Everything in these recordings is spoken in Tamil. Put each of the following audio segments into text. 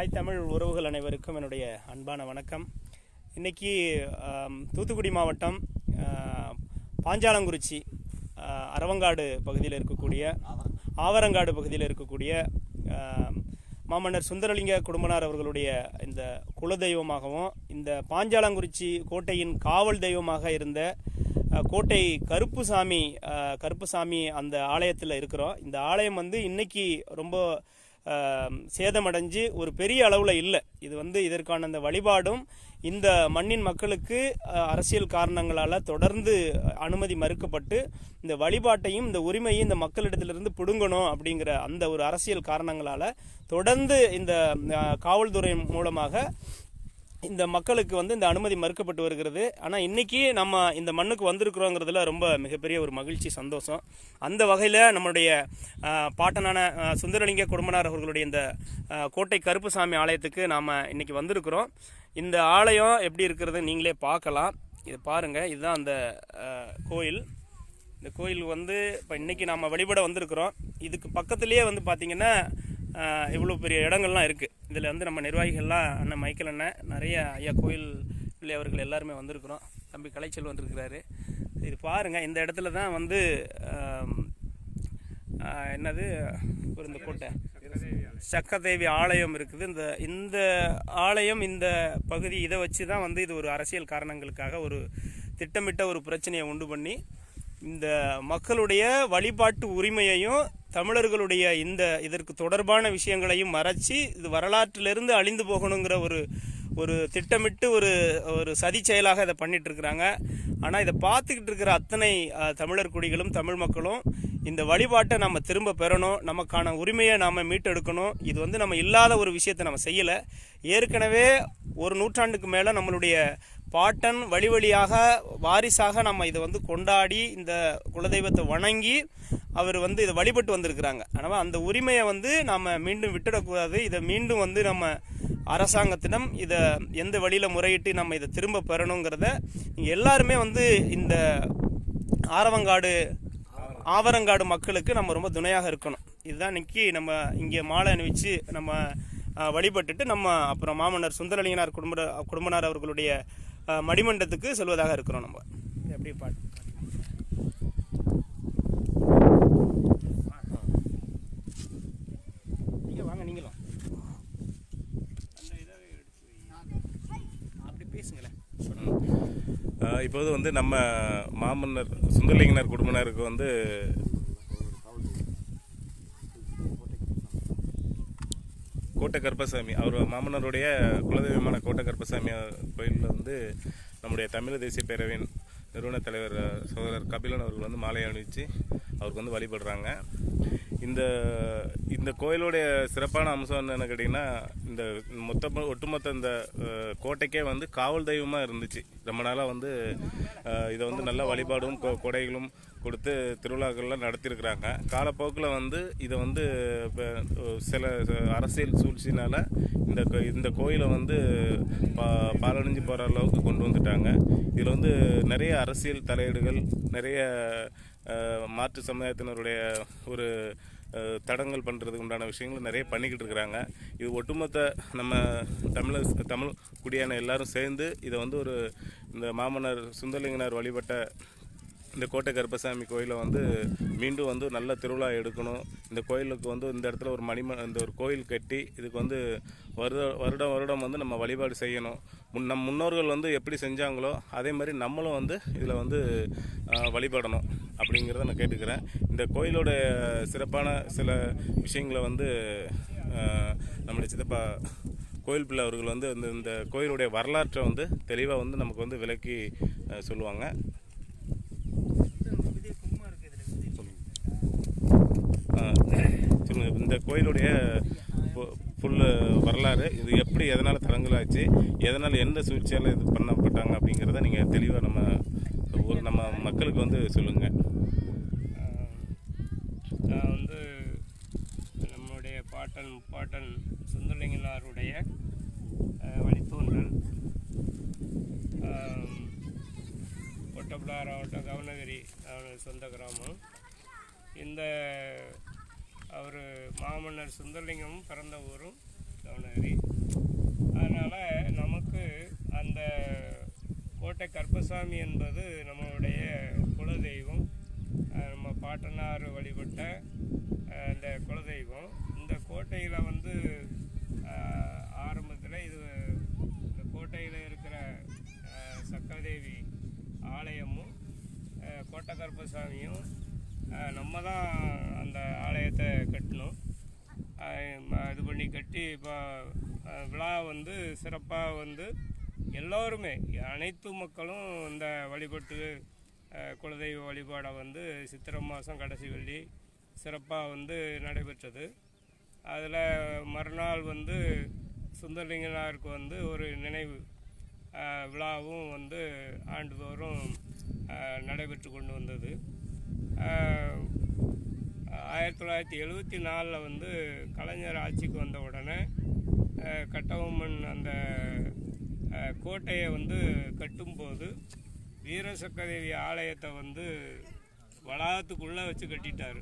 தாய் தமிழ் உறவுகள் அனைவருக்கும் என்னுடைய அன்பான வணக்கம். இன்றைக்கி தூத்துக்குடி மாவட்டம் பாஞ்சாலங்குறிச்சி அரவங்காடு பகுதியில் இருக்கக்கூடிய ஆவரங்காடு பகுதியில் இருக்கக்கூடிய மாமன்னர் சுந்தரலிங்க குடும்பனார் அவர்களுடைய இந்த குல தெய்வமாகவும் இந்த பாஞ்சாலங்குறிச்சி கோட்டையின் காவல் தெய்வமாக இருந்த கோட்டை கருப்புசாமி கருப்புசாமி அந்த ஆலயத்தில் இருக்கிறோம். இந்த ஆலயம் வந்து இன்னைக்கு ரொம்ப சேதமடைஞ்சு ஒரு பெரிய அளவில் இல்லை. இது வந்து இதற்கான அந்த வழிபாடும் இந்த மண்ணின் மக்களுக்கு அரசியல் காரணங்களால் தொடர்ந்து அனுமதி மறுக்கப்பட்டு இந்த வழிபாட்டையும் இந்த உரிமையும் இந்த மக்களிடத்திலிருந்து பிடுங்கணும் அப்படிங்கிற அந்த ஒரு அரசியல் காரணங்களால் தொடர்ந்து இந்த காவல்துறை மூலமாக இந்த மக்களுக்கு வந்து இந்த அனுமதி மறுக்கப்பட்டு வருகிறது. ஆனால் இன்றைக்கி நம்ம இந்த மண்ணுக்கு வந்திருக்கிறோங்கிறதுல ரொம்ப மிகப்பெரிய ஒரு மகிழ்ச்சி சந்தோஷம். அந்த வகையில் நம்மளுடைய பாட்டனான சுந்தரலிங்க குடும்பனார் அவர்களுடைய இந்த கோட்டை கருப்புசாமி ஆலயத்துக்கு நாம் இன்றைக்கி வந்திருக்கிறோம். இந்த ஆலயம் எப்படி இருக்கிறது நீங்களே பார்க்கலாம். இது பாருங்கள் இதுதான் அந்த கோயில். இந்த கோயில் வந்து இப்போ இன்னைக்கு நாம் வழிபட வந்திருக்கிறோம். இதுக்கு பக்கத்துலேயே வந்து பார்த்திங்கன்னா இவ்வளோ பெரிய இடங்கள்லாம் இருக்குது இதில் வந்து நம்ம நிர்வாகிகள்லாம் அண்ணன் மைக்கேல் அண்ணன் நிறைய ஐயா கோயில் பிள்ளை அவர்கள் எல்லாருமே வந்திருக்கிறோம். தம்பி கலைச்செல்வன் இருக்கிறாரு இது பாருங்கள் இந்த இடத்துல தான் வந்து என்னது ஒரு இந்த கோட்டை. சக்கதேவி ஆலயம் இருக்குது. இந்த இந்த ஆலயம் இந்த பகுதி இதை வச்சு தான் வந்து இது ஒரு அரசியல் காரணங்களுக்காக ஒரு திட்டமிட்ட ஒரு பிரச்சனையை உண்டு பண்ணி இந்த மக்களுடைய வழிபாட்டு உரிமையையும் தமிழர்களுடைய இந்த இதற்கு தொடர்பான விஷயங்களையும் மறைச்சி இது வரலாற்றிலிருந்து அழிந்து போகணுங்கிற ஒரு ஒரு திட்டமிட்டு ஒரு ஒரு சதி செயலாக இதை பண்ணிட்டு இருக்கிறாங்க ஆனால் இதை பார்த்துக்கிட்டு இருக்கிற அத்தனை தமிழர் குடிகளும் தமிழ் மக்களும் இந்த வழிபாட்டை நம்ம திரும்ப பெறணும். நமக்கான உரிமையை நாம் மீட்டெடுக்கணும். இது வந்து நம்ம இல்லாத ஒரு விஷயத்தை நம்ம செய்யலை. ஏற்கனவே ஒரு நூற்றாண்டுக்கு மேலே நம்மளுடைய பாட்டன் வழி வழியாக வாரிசாக நம்ம இதை வந்து கொண்டாடி இந்த குலதெய்வத்தை வணங்கி அவர் வந்து இதை வழிபட்டு வந்திருக்கிறாங்க. ஆனால் அந்த உரிமையை வந்து நாம் மீண்டும் விட்டுடக்கூடாது. இதை மீண்டும் வந்து நம்ம அரசாங்கத்திடம் இதை எந்த வழியில் முறையிட்டு நம்ம இதை திரும்ப பெறணுங்கிறத நீங்கள் எல்லாருமே வந்து இந்த ஆரவங்காடு ஆவரங்காடு மக்களுக்கு நம்ம ரொம்ப துணையாக இருக்கணும். இதுதான் இன்னைக்கு நம்ம இங்கே மாலை அணிவிச்சு நம்ம வழிபட்டுட்டு நம்ம அப்புறம் மாமன்னர் சுந்தரலிங்கனார் குடும்ப குடும்பனார் அவர்களுடைய மடிமண்டத்துக்கு செல்வதாக இருக்கிறோம் நம்ம. எப்படி பாட்டு நீங்க வாங்க நீங்களும் அந்த இதை எடுத்து வை. அப்படி பேசுங்களேன் ஆஹ் இப்போது வந்து நம்ம மாமன்னர் சுந்தரலிங்கனார் குடும்பனருக்கு வந்து கோட்டை கருப்பசாமி அவர் மாமன்னருடைய குலதெய்வமான கோட்டை கருப்பசாமி கோயிலில் வந்து நம்முடைய தமிழ் தேசிய பேரவையின் நிறுவன தலைவர் சகோதரர் கபிலன் அவர்கள் வந்து மாலை அணிவிச்சு அவருக்கு வந்து வழிபடுறாங்க. இந்த இந்த கோயிலுடைய சிறப்பான அம்சம் என்னென்னு கேட்டிங்கன்னா இந்த மொத்த ஒட்டுமொத்த இந்த கோட்டைக்கே வந்து காவல் தெய்வமாக இருந்துச்சு. ரொம்ப நாளாக வந்து இதை வந்து நல்ல வழிபாடும் கொ- கொடைகளும் கொடுத்து திருவிழாக்கள்லாம் நடத்தியிருக்கிறாங்க. காலப்போக்கில் வந்து இதை வந்து சில அரசியல் சூழ்ச்சினால் இந்த கோ- இந்த கோயிலை வந்து பா பாலடைஞ்சு போகிற அளவுக்கு கொண்டு வந்துட்டாங்க. இதில் வந்து நிறைய அரசியல் தலையீடுகள் நிறைய மாற்று சமுதாயத்தினருடைய ஒரு தடங்கள் தடங்கல் பண்ணுறதுக்கு உண்டான விஷயங்கள் நிறைய பண்ணிக்கிட்டு இருக்கிறாங்க. இது ஒட்டுமொத்த நம்ம தமிழர் தமிழ் குடியான எல்லாரும் சேர்ந்து இதை வந்து ஒரு இந்த மாமன்னர் சுந்தரலிங்கனார் வழிபட்ட இந்த கோட்டை கருப்பசாமி கோயிலை வந்து மீண்டும் வந்து நல்ல திருவிழா எடுக்கணும். இந்த கோயிலுக்கு வந்து இந்த இடத்துல ஒரு மணிம இந்த ஒரு கோயில் கட்டி இதுக்கு வந்து வருட வருடம் வருடம் வந்து நம்ம வழிபாடு செய்யணும். முன் நம் முன்னோர்கள் வந்து எப்படி செஞ்சாங்களோ அதே மாதிரி நம்மளும் வந்து இதில் வந்து வழிபடணும் அப்படிங்கிறத நான் கேட்டுக்கிறேன். இந்த கோயிலோட சிறப்பான சில விஷயங்களை வந்து ஆஹ், நம்முடைய சித்தப்பா கோயில் பிள்ளை அவர்கள் வந்து இந்த இந்த கோயிலுடைய வரலாற்றை வந்து தெளிவாக வந்து நமக்கு வந்து விளக்கி சொல்லுவாங்க. ஆ, இந்த கோயிலுடைய புல் வரலாறு இது எப்படி எதனால் தடங்கலாச்சு எதனால் எந்த சூழ்ச்சியால் இது பண்ணப்பட்டாங்க அப்படிங்கிறத நீங்கள் தெளிவாக நம்ம ஊர் நம்ம மக்களுக்கு வந்து சொல்லுங்கள் நான் வந்து நம்முடைய பாட்டன் பாட்டன் சுந்தரலிங்கனாருடைய வழித்தோன்றல். ஆம், ஒட்டப்பிடார் மாவட்டம் கவனகிரி அவனது சொந்த கிராமம். இந்த அவர் மாமன்னர் சுந்தரலிங்கமும் பிறந்த ஊரும் தவணகிரி அதனால் நமக்கு அந்த கோட்டை கற்பசாமி என்பது நம்மளுடைய குலதெய்வம். நம்ம பாட்டனார் வழிபட்ட அந்த குலதெய்வம். இந்த கோட்டையில் வந்து ஆரம்பத்தில் இது இந்த கோட்டையில் இருக்கிற சக்கரதேவி ஆலயமும் கோட்டை கற்பசாமியும் நம்ம தான் அந்த ஆலயத்தை கட்டணும். இது பண்ணி கட்டி இப்போ விழா வந்து சிறப்பாக வந்து எல்லோருமே அனைத்து மக்களும் இந்த வழிபட்டு குலதெய்வ வழிபாடை வந்து சித்திரை மாதம் கடைசி வெள்ளி சிறப்பாக வந்து நடைபெற்றது. அதில் மறுநாள் வந்து சுந்தரலிங்கனாருக்கு வந்து ஒரு நினைவு விழாவும் வந்து ஆண்டுதோறும் நடைபெற்று கொண்டு வந்தது. ஆயிரத்தி தொள்ளாயிரத்தி எழுபத்தி நாலில் வந்து கலைஞர் ஆட்சிக்கு வந்த உடனே கட்டபொம்மன் அந்த கோட்டையை வந்து கட்டும்போது வீரசக்கரதேவி ஆலயத்தை வந்து வளாகத்துக்குள்ளே வச்சு கட்டிட்டார்.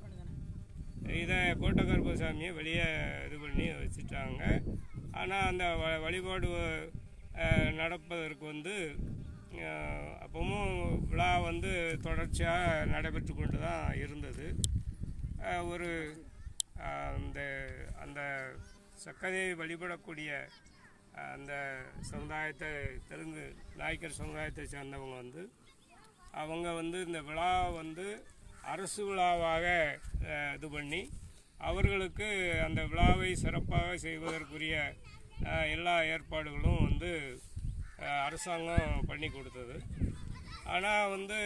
இதை கோட்டக்கருப்பசாமியை வெளியே இது பண்ணி வச்சுட்டாங்க. ஆனால் அந்த வ வழிபாடு நடப்பதற்கு வந்து அப்பவும் விழா வந்து தொடர்ச்சியாக நடைபெற்று கொண்டு தான் இருந்தது ஒரு அந்த அந்த சக்கரையை வழிபடக்கூடிய அந்த சமுதாயத்தை தெலுங்கு நாயக்கர் சமுதாயத்தை சேர்ந்தவங்க வந்து அவங்க வந்து இந்த விழா வந்து அரசு விழாவாக இது பண்ணி அவர்களுக்கு அந்த விழாவை சிறப்பாக செய்வதற்குரிய எல்லா ஏற்பாடுகளும் வந்து அரசாங்கம் பண்ணி கொடுத்தது. ஆனால் வந்து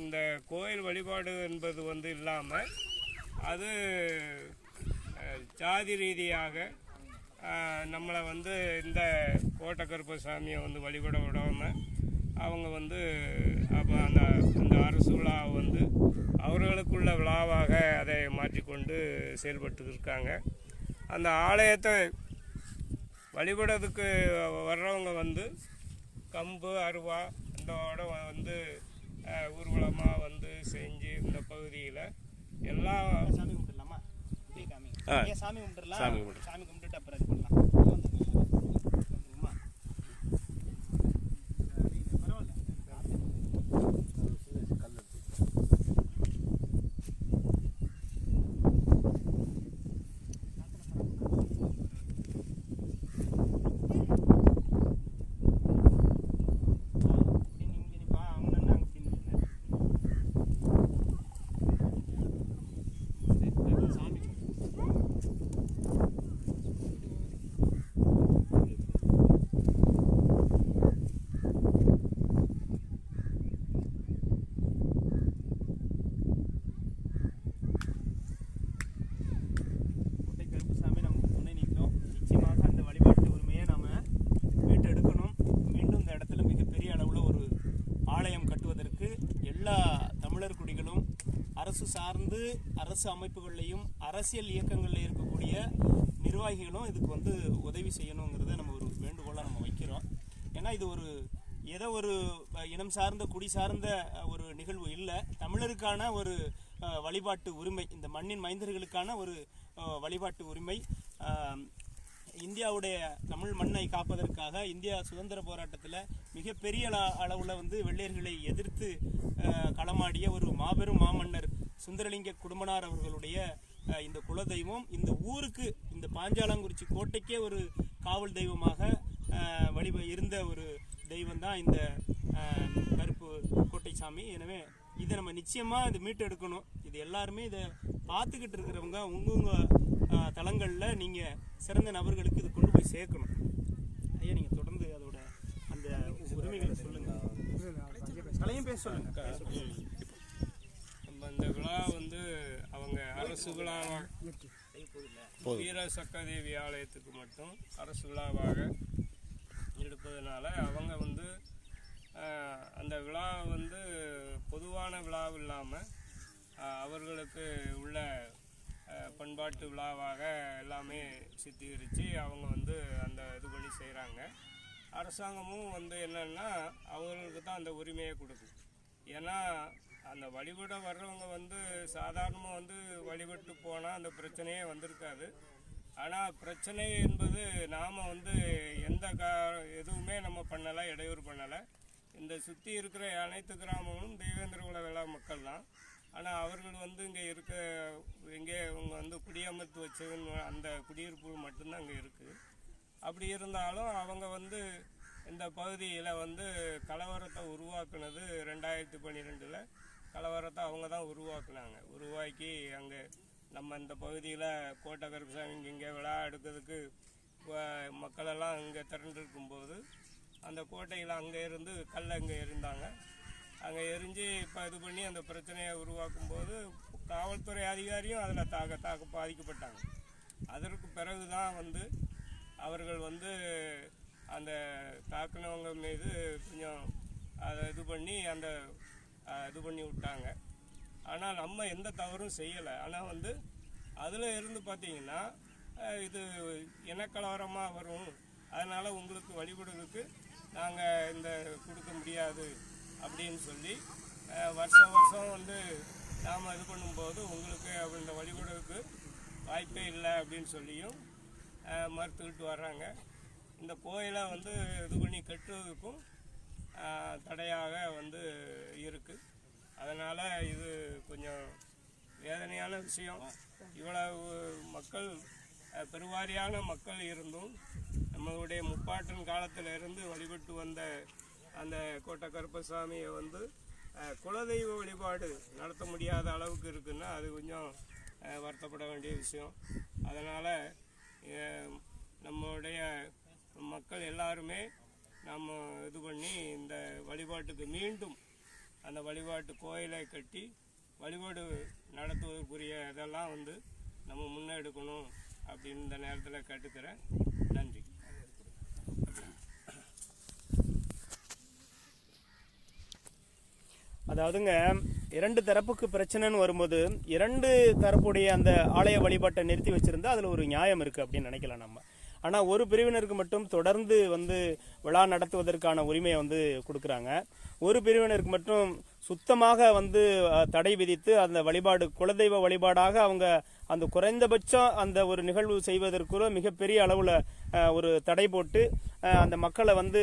இந்த கோயில் வழிபாடு என்பது வந்து இல்லாமல் அது ஜாதி ரீதியாக நம்மளை வந்து இந்த கோட்டக்கருப்பு சாமியை வந்து வழிபட விடாமல் அவங்க வந்து அப்போ அந்த அந்த அரசு விழாவை வந்து அவர்களுக்குள்ள விழாவாக அதை மாற்றிக்கொண்டு செயல்பட்டு இருக்காங்க. அந்த ஆலயத்தை வழிபடுறதுக்கு வர்றவங்க வந்து கம்பு அருவா இதோட வந்து ஊர்வலமாக வந்து செஞ்சு இந்த பகுதியில் எல்லா சாமி கும்பிட்டுலாமா சாமி கும்பிட்டுலாம் சாமி கும்பிடு. சாமி கும்பிட்டுட்டு அப்புறம் இது பண்ணலாம் வந்துருமா? பரவாயில்ல இப்படி நீங்க நிப்பா, அவங்க நின்னு அங்க இப்படி நில்லுங்க. சாமி கோட்டை கருப்புசாமி நமக்கு துணை நிற்கும் நிச்சயமாக அந்த வழிபாட்டு உரிமையை நாம மீட்டெடுக்கணும் மீண்டும் இந்த இடத்துல மிகப்பெரிய அளவில் ஒரு ஆலயம் கட்டுவதற்கு எல்லா தமிழர் குடிகளும் அரசு சார்ந்து அரசு அமைப்புகள்லையும் அரசியல் இயக்கங்களில் இருக்கக்கூடிய நிர்வாகிகளும் இதுக்கு வந்து உதவி செய்யணுங்கிறத நம்ம ஒரு வேண்டுகோளாக நம்ம வைக்கிறோம். ஏன்னா இது ஒரு ஏதோ ஒரு இனம் சார்ந்த குடி சார்ந்த ஒரு நிகழ்வு இல்லை. தமிழருக்கான ஒரு வழிபாட்டு உரிமை இந்த மண்ணின் மைந்தர்களுக்கான ஒரு வழிபாட்டு உரிமை இந்தியாவுடைய தமிழ் மண்ணை காப்பதற்காக இந்தியா சுதந்திர போராட்டத்தில் மிகப்பெரிய அள- வந்து வெள்ளையர்களை எதிர்த்து களமாடிய ஒரு மாபெரும் மாமன்னர் சுந்தரலிங்க குடும்பனார் அவர்களுடைய இந்த இந்த குலதெய்வம். இந்த ஊருக்கு இந்த பாஞ்சாலங்குறிச்சி கோட்டைக்கே ஒரு காவல் தெய்வமாக வழிப இருந்த ஒரு தெய்வம் தான் இந்த கருப்பு கோட்டை சாமி எனவே இதை நம்ம நிச்சயமாக இதை மீட்டெடுக்கணும். இது எல்லாருமே இதை பார்த்துக்கிட்டு இருக்கிறவங்க உங்கவுங்க தளங்கள்ல நீங்க சிறந்த நபர்களுக்கு இது கொண்டு போய் சேர்க்கணும். ஐயா நீங்க தொடர்ந்து அதோட அந்த உரிமைகளை சொல்லுங்க. கலையும் பேச சொல்லுங்க. நம்ம இந்த விழா வந்து அவங்க அரசு விழாவாக வீர சக்கரதேவி ஆலயத்துக்கு மட்டும் அரசு விழாவாக எடுப்பதனால அவங்க வந்து அந்த விழா வந்து பொதுவான விழா இல்லாமல் அவர்களுக்கு உள்ள பண்பாட்டு விழாவாக எல்லாமே சித்தரித்து அவங்க வந்து அந்த இது பண்ணி செய்கிறாங்க அரசாங்கமும் வந்து என்னென்னா அவங்களுக்கு தான் அந்த உரிமையை கொடுக்குது ஏன்னா அந்த வழிபட வர்றவங்க வந்து சாதாரணமாக வந்து வழிபட்டு போனால் அந்த பிரச்சனையே வந்திருக்காது. ஆனால் பிரச்சனை என்பது நாம் வந்து எந்த கா எதுவுமே நம்ம பண்ணலை இடையூறு பண்ணலை. இந்த சுற்றி இருக்கிற அனைத்து கிராமங்களும் தெய்வேந்திர குல வேளா மக்கள் தான் ஆனால் அவர்கள் வந்து இங்கே இருக்க இங்கே இவங்க வந்து குடியமர்த்து வச்சதுன்னு அந்த குடியிருப்பு மட்டும்தான் இங்கே இருக்குது அப்படி இருந்தாலும் அவங்க வந்து இந்த பகுதியில் வந்து கலவரத்தை உருவாக்குனது ரெண்டாயிரத்தி பன்னிரெண்டில் கலவரத்தை அவங்க தான் உருவாக்குனாங்க. உருவாக்கி அங்கே நம்ம இந்த பகுதியில் கோட்டை கருப்பசாமி இங்கே விழா எடுக்கிறதுக்கு மக்களெல்லாம் இங்கே திரண்டிருக்கும்போது அந்த கோட்டையில் அங்கே இருந்து கல்லை இங்கே இருந்தாங்க அங்கே எரிஞ்சு இப்போ இது பண்ணி அந்த பிரச்சனையை உருவாக்கும் போது காவல்துறை அதிகாரியும் அதில் தாக்க தாக்க பாதிக்கப்பட்டாங்க. அதற்கு பிறகு தான் வந்து அவர்கள் வந்து அந்த தாக்குனவங்க மீது கொஞ்சம் அதை இது பண்ணி அந்த இது பண்ணி விட்டாங்க. ஆனால் நம்ம எந்த தவறும் செய்யலை. ஆனால் வந்து அதில் இருந்து பார்த்தீங்கன்னா இது இனக்கலவரமாக வரும். அதனால் உங்களுக்கு வழிபடுறதுக்கு நாங்கள் இந்த கொடுக்க முடியாது. அப்படின்னு சொல்லி வருஷம் வருஷம் வந்து நாம் இது பண்ணும்போது உங்களுக்கு இந்த வழிபடுறதுக்கு வாய்ப்பே இல்லை அப்படின்னு சொல்லியும் மறுத்துக்கிட்டு வர்றாங்க. இந்த கோயிலை வந்து இது பண்ணி கட்டுறதுக்கும் தடையாக வந்து இருக்குது அதனால் இது கொஞ்சம் வேதனையான விஷயம். இவ்வளவு மக்கள் பெருவாரியான மக்கள் இருந்தும் நம்மளுடைய முப்பாட்டன் காலத்தில் இருந்து வழிபட்டு வந்த அந்த கோட்டை கருப்பசாமியை வந்து குலதெய்வ வழிபாடு நடத்த முடியாத அளவுக்கு இருக்குன்னா அது கொஞ்சம் வருத்தப்பட வேண்டிய விஷயம். அதனால் நம்மளுடைய மக்கள் எல்லாருமே நம்ம இது பண்ணி இந்த வழிபாட்டுக்கு மீண்டும் அந்த வழிபாட்டு கோயிலை கட்டி வழிபாடு நடத்துவதற்குரிய இதெல்லாம் வந்து நம்ம முன்னெடுக்கணும் அப்படின்னு இந்த நேரத்தில் கேட்டுக்கிறேன். அதாவதுங்க இரண்டு தரப்புக்கு பிரச்சனைன்னு வரும்போது இரண்டு தரப்புடைய அந்த ஆலய வழிபாட்டை நிறுத்தி வச்சிருந்தா அதில் ஒரு நியாயம் இருக்குது அப்படின்னு நினைக்கலாம் நம்ம. ஆனால் ஒரு பிரிவினருக்கு மட்டும் தொடர்ந்து வந்து விழா நடத்துவதற்கான உரிமையை வந்து கொடுக்குறாங்க. ஒரு பிரிவினருக்கு மட்டும் சுத்தமாக வந்து தடை விதித்து அந்த வழிபாடு குலதெய்வ வழிபாடாக அவங்க அந்த குறைந்தபட்சம் அந்த ஒரு நிகழ்வு செய்வதற்குள்ள மிகப்பெரிய அளவில் ஒரு தடை போட்டு அந்த மக்களை வந்து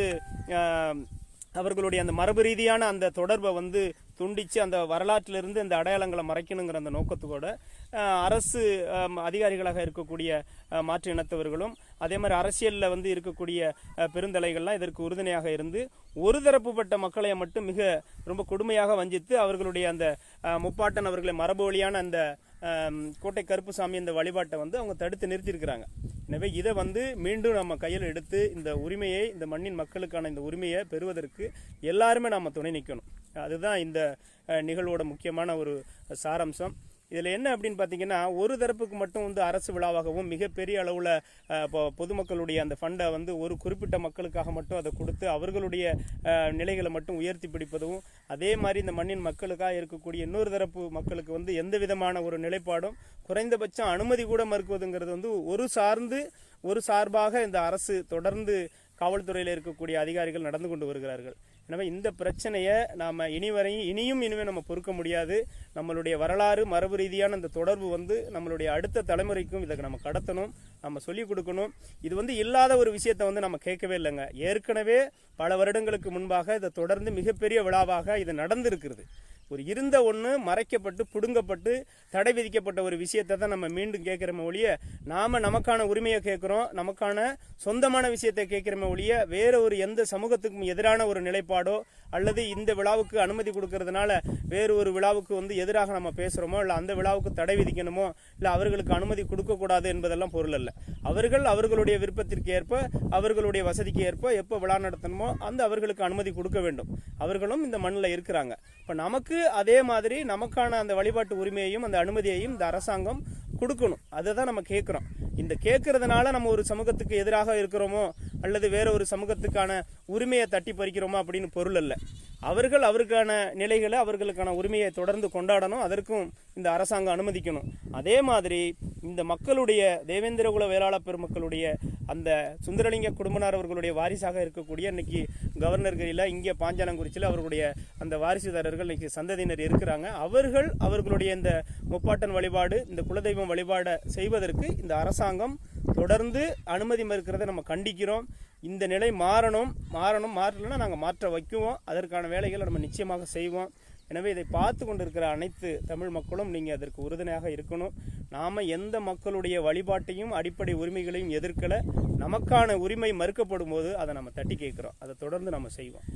அவர்களுடைய அந்த மரபு ரீதியான அந்த தொடர்பை வந்து துண்டித்து அந்த வரலாற்றிலிருந்து அந்த அடையாளங்களை மறைக்கணுங்கிற அந்த நோக்கத்தோட அரசு அதிகாரிகளாக இருக்கக்கூடிய மாற்று இனத்தவர்களும் அதே மாதிரி அரசியலில் வந்து இருக்கக்கூடிய பெருந்தலைகள்லாம் இதற்கு உறுதுணையாக இருந்து ஒரு தரப்புப்பட்ட மக்களை மட்டும் மிக ரொம்ப கொடுமையாக வஞ்சித்து அவர்களுடைய அந்த முப்பாட்டன் அவர்களை மரபு வழியான அந்த கோட்டை கருப்புசாமி இந்த வழிபாட்டை வந்து அவங்க தடுத்து நிறுத்தியிருக்கிறாங்க. எனவே இதை வந்து மீண்டும் நம்ம கையில் எடுத்து இந்த உரிமையை இந்த மண்ணின் மக்களுக்கான இந்த உரிமையை பெறுவதற்கு எல்லாருமே நாம் துணை நிற்கணும் அதுதான் இந்த நிகழ்வோட முக்கியமான ஒரு சாராம்சம். இதில் என்ன அப்படின்னு பார்த்தீங்கன்னா ஒரு தரப்புக்கு மட்டும் வந்து அரசு விழாவாகவும் மிகப்பெரிய அளவில் இப்போ பொதுமக்களுடைய அந்த ஃபண்டை வந்து ஒரு குறிப்பிட்ட மக்களுக்காக மட்டும் அதை கொடுத்து அவர்களுடைய நிலைகளை மட்டும் உயர்த்தி பிடிப்பதும் அதே மாதிரி இந்த மண்ணின் மக்களுக்காக இருக்கக்கூடிய இன்னொரு தரப்பு மக்களுக்கு வந்து எந்த விதமான ஒரு நிலைப்பாடும் குறைந்தபட்சம் அனுமதி கூட மறுக்குவதுங்கிறது வந்து ஒரு சார்ந்து ஒரு சார்பாக இந்த அரசு தொடர்ந்து காவல்துறையில் இருக்கக்கூடிய அதிகாரிகள் நடந்து கொண்டு வருகிறார்கள். எனவே இந்த பிரச்சனையை நாம் இனி வரையும் இனியும் இனிமே நம்ம பொறுக்க முடியாது. நம்மளுடைய வரலாறு மரபு ரீதியான இந்த தொடர்பு வந்து நம்மளுடைய அடுத்த தலைமுறைக்கும் இதை நம்ம கடத்தணும் நம்ம சொல்லிக் கொடுக்கணும். இது வந்து இல்லாத ஒரு விஷயத்தை வந்து நம்ம கேட்கவே இல்லைங்க. ஏற்கனவே பல வருடங்களுக்கு முன்பாக இதை தொடர்ந்து மிகப்பெரிய விழாவாக இது நடந்திருக்கிறது. ஒரு இருந்த ஒன்று மறைக்கப்பட்டு புடுங்கப்பட்டு தடை விதிக்கப்பட்ட ஒரு விஷயத்தை தான் நம்ம மீண்டும் கேட்குறோமே ஒழிய நாம நமக்கான உரிமையை கேட்குறோம் நமக்கான சொந்தமான விஷயத்தை கேட்குறோமே ஒழிய வேற ஒரு எந்த சமூகத்துக்கும் எதிரான ஒரு நிலைப்பாடோ அல்லது இந்த விழாவுக்கு அனுமதி கொடுக்கறதுனால வேறு ஒரு விழாவுக்கு வந்து எதிராக நம்ம பேசுகிறோமோ இல்லை அந்த விழாவுக்கு தடை விதிக்கணுமோ இல்லை அவர்களுக்கு அனுமதி கொடுக்கக்கூடாது என்பதெல்லாம் பொருள் அல்ல. அவர்கள் அவர்களுடைய விருப்பத்திற்கு ஏற்ப அவர்களுடைய வசதிக்கு ஏற்ப எப்போ விழா நடத்தணுமோ அந்த அவர்களுக்கு அனுமதி கொடுக்க வேண்டும். அவர்களும் இந்த மண்ணில் இருக்கிறாங்க. இப்போ நமக்கு அதே மாதிரி நமக்கான அந்த வழிபாட்டு உரிமையையும் அந்த அனுமதியையும் இந்த அரசாங்கம் கொடுக்கணும். அதை தான் நம்ம கேட்குறோம். இந்த கேட்கறதுனால நம்ம ஒரு சமூகத்துக்கு எதிராக இருக்கிறோமோ அல்லது வேற ஒரு சமூகத்துக்கான உரிமையை தட்டி பறிக்கிறோமோ அப்படின்னு பொருள் அல்ல. அவர்கள் அவருக்கான நிலைகளை அவர்களுக்கான உரிமையை தொடர்ந்து கொண்டாடணும். அதற்கும் இந்த அரசாங்கம் அனுமதிக்கணும். அதே மாதிரி இந்த மக்களுடைய தேவேந்திரகுல வேளாள பெருமக்களுடைய அந்த சுந்தரலிங்க குடும்பனார் அவர்களுடைய வாரிசாக இருக்கக்கூடிய இன்னைக்கு கவர்னர் கையில் இங்கே பாஞ்சாலங்குறிச்சியில் அவர்களுடைய அந்த வாரிசுதாரர்கள் இன்னைக்கு சந்ததியினர் இருக்கிறாங்க. அவர்கள் அவர்களுடைய இந்த முப்பாட்டன் வழிபாடு இந்த குலதெய்வம் வழிபாடை செய்வதற்கு இந்த அரசாங்கம் தொடர்ந்து அனுமதி மறுக்கிறதை நம்ம கண்டிக்கிறோம். இந்த நிலை மாறணும் மாறணும் மாறலைன்னா நாங்கள் மாற்ற வைக்குவோம். அதற்கான வேலைகளை நம்ம நிச்சயமாக செய்வோம். எனவே இதை பார்த்து கொண்டிருக்கிற அனைத்து தமிழ் மக்களும் நீங்கள் அதற்கு உறுதுணையாக இருக்கணும். நாம் எந்த மக்களுடைய வழிபாட்டையும் அடிப்படை உரிமைகளையும் எதிர்க்கலை. நமக்கான உரிமை மறுக்கப்படும் போது அதை நம்ம தட்டி கேட்குறோம். அதை தொடர்ந்து நம்ம செய்வோம்.